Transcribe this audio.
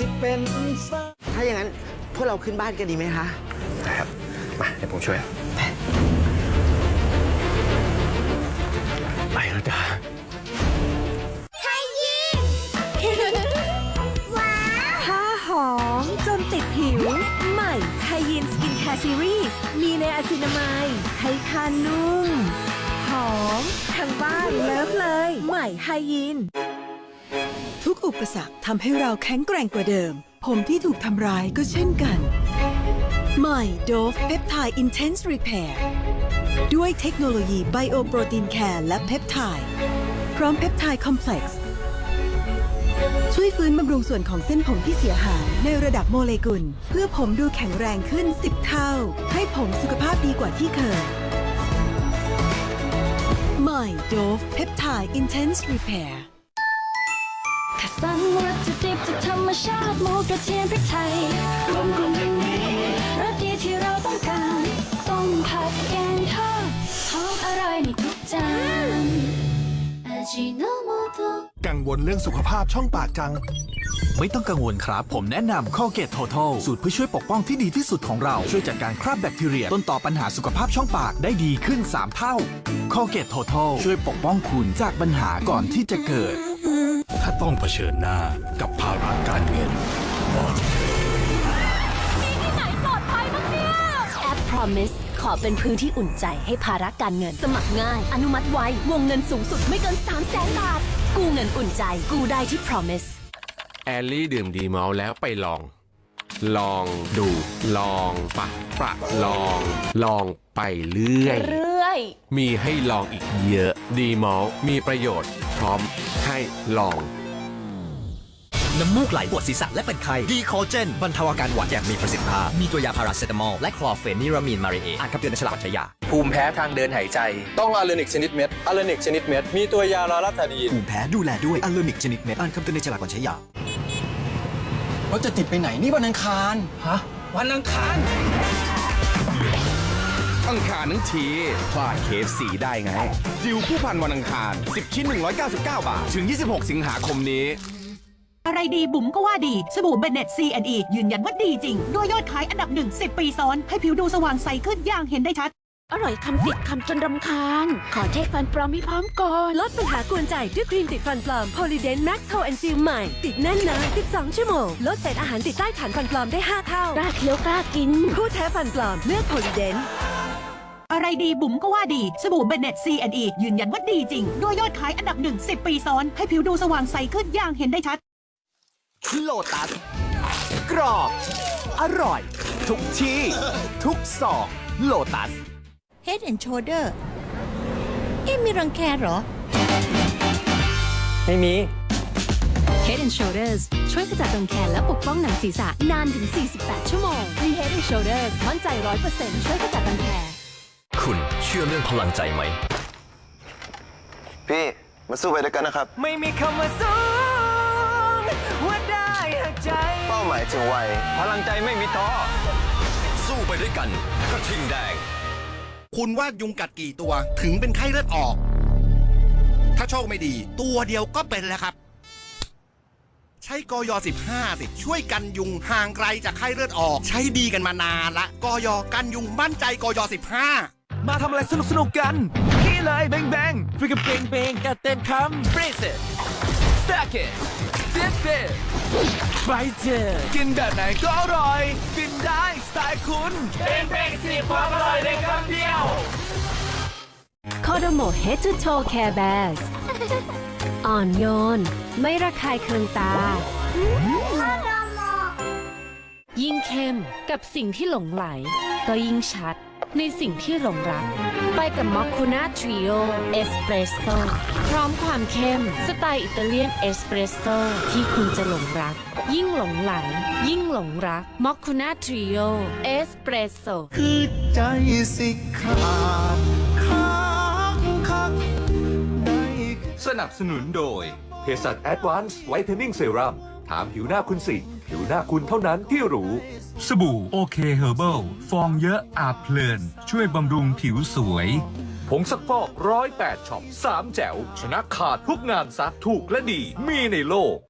สิเป็นสาถ้าอย่างนั้นพวกเราขึ้นบ้านกันดีไหมคะครับ มาเดี๋ยวผมช่วยไปแล้วจ้าผ้าหอมจนติดผิว ใหม่ไทยินสกินแคร์ซีรีส์มีในอะซินามายให้ทานนุ่ม หอม ทั้งบ้านเลิฟเลย ใหม่ไฮยิน ทุกอุปสรรคทำให้เราแข็งแกร่งกว่าเดิม ผมที่ถูกทำร้ายก็เช่นกัน ใหม่ Dove Peptide Intense Repair ด้วยเทคโนโลยีไบโอโปรตีนแคร์และเพปไทด์พร้อมเพปไทด์คอมเพล็กซ์ช่วยฟื้นบำรุงส่วนของเส้นผมที่เสียหายในระดับโมเลกุล เพื่อผมดูแข็งแรงขึ้น 10 เท่า ให้ผมสุขภาพดีกว่าที่เคย ใหม่ Dove Peptide Intense Repair คัดสรรวัตถุดิบจากธรรมชาติหมูกระเทียมพริกไทยรวมกลุ่มอย่างนี้รสดีที่เราต้องการต้มผัดแกงทอดหอมอร่อยในทุกจานอาจิโนโมโตะ กังวลเรื่องสุขภาพช่องปากจัง ไม่ต้องกังวลครับ ผมแนะนำ Colgate Total สูตรเพื่อช่วยปกป้องที่ดีที่สุดของเรา ช่วยจัดการคราบแบคทีเรีย ต้นต่อปัญหาสุขภาพช่องปากได้ดีขึ้น 3 เท่า Colgate Total ช่วยปกป้องคุณจากปัญหาก่อนที่จะเกิด ต้องเผชิญหน้ากับภาระการเงินแอป Promise ขอเป็นพื้นที่อุ่นใจให้ภาระการเงินสมัครง่าย อนุมัติไววงเงินสูงสุดไม่เกิน3 0 0แสนบาท กู้เงินอุ่นใจ กู้ได้ที่ Promise แอลลี่ดื่มดีเมาแล้วไปลอง ลองดู ลองปะประลอง ลองไปเรื่อย เรื่อย มีให้ลองอีกเยอะ ดีเมามีประโยชน์ พร้อมให้ลอง น้ำมูกไหลปวดศีรษะและเป็นไข้ดีคอเจนบรรเทาอาการหวัดอย่างมีประสิทธิภาพ มีตัวยาพาราเซตามอล และคลอร์เฟนิรามีนมาเรเออ่านคำเตือนในฉลากใช้ยา ภูมิแพ้ทางเดินหายใจ ต้องอะเลนิกชนิดเม็ดอะเลนิกชนิดเม็ด มีตัวยาลาลาตาดีนภูมิแพ้ดูแลด้วยอัลโลนิกชนิดเม็ด อ่านคำเตือนในฉลากก่อนใช้ยารถจะติดไปไหนนี่วันอังคาร ฮะ วันอังคารอังคารทั้งทีพลาดเคฟสีได้ไงดิวผู้พันวันอังคาร 10 ชิ้น 199 บาท ถึง 26 สิงหาคมนี้ อะไรดีบุ๋มก็ว่าดี สบู่เบเน็ต C&E ยืนยันว่าดีจริง ด้วยยอดขายอันดับหนึ่ง10ปีซ้อน ให้ผิวดูสว่างใสขึ้นอย่างเห็นได้ชัด อร่อยคำติดคำจนรำคาญ ขอเช็คฟันปลอมให้พร้อมก่อน ลดปัญหากวนใจด้วยครีมติดฟันปลอม Polydent Max Hold and Seal ใหม่ ติดแน่นนาน12 ชั่วโมง ลดเศษอาหารติดใต้ฐานฟันปลอมได้ 5 เท่ากล้าเคี้ยวกล้ากิน ผู้แท้ฟันปลอมเลือก Polydent อะไรดีบุ๋มก็ว่าดี สบู่เบเน็ต C&E ยืนยันว่าดีจริง ด้วยยอดขายอันดับหนึ่ง10ปีซ้อน ให้ผิวดูสว่างใสขึ้นอย่างเห็นได้ชัด โลตัส กรอบ อร่อย ทุกที่ ทุกซอกโลตัส Head and Shoulder เอ๊ะมีรังแคเหรอ ไม่มี Head and Shoulders ช่วยขจัดรังแคและปกป้องหนังศีรษะนานถึง 48 ชั่วโมงมี Head and Shoulders มั่นใจ 100%ช่วยขจัดรังแคคุณเชื่อเรื่องพลังใจไหม พี่ มาสู้ไปด้วยกันนะครับ ไม่มีคำว่าสู้ว่าได้ หักใจ เป้าหมายถึงไวพลังใจไม่มีท้อสู้ไปด้วยกันกระทิงแดง คุณว่ายุงกัดกี่ตัวถึงเป็นไข้เลือดออก ถ้าโชคไม่ดี ตัวเดียวก็เป็นแล้วครับ ใช้กย15สิช่วยกันยุงห่างไกลจากไข้เลือดออก ใช้ดีกันมานานละกยกันยุงมั่นใจกย15มาทำอะไรสนุกสนุกๆกัน นี่เลย แบงแบงฟรีกับเบงเบงกันเต็มคำฟรีเซ ตสแต็กเกตดิฟเฟตไปเจอกินแบบไหนก็อร่อยกินได้สไตล์คุณเบงเบงสิความอร่อยในคำเดียว Kodomo Head to Toe Care Bears อ่อนโยน ไม่ระคายเคืองตา ยิ่งเข้มกับสิ่งที่หลงไหล ก็ยิ่งชัด ในสิ่งที่หลงรัก ไปกับมอคคูน่าทริโอเอสเปรสโซพร้อมความเข้ม สไตล์อิตาเลียนเอสเปรสโซที่คุณจะหลงรัก ยิ่งหลงไหล ยิ่งหลงรักมอคคูน่าทริโอเอสเปรสโซคือใจสิขาดค้างคักได้สนับสนุนโดยเภสัช Advanced Whitening Serum ถามผิวหน้าคุณสิ ผิวหน้าคุณเท่านั้นที่รู้ สบู่โอเคเฮอร์เบิลฟองเยอะอาบเพลิน ช่วยบำรุงผิวสวย ผงซักฟอกร้อยแปดช็อปสามแจ๋ว ชนะขาดทุกงานซักถูกและดีมีในโลก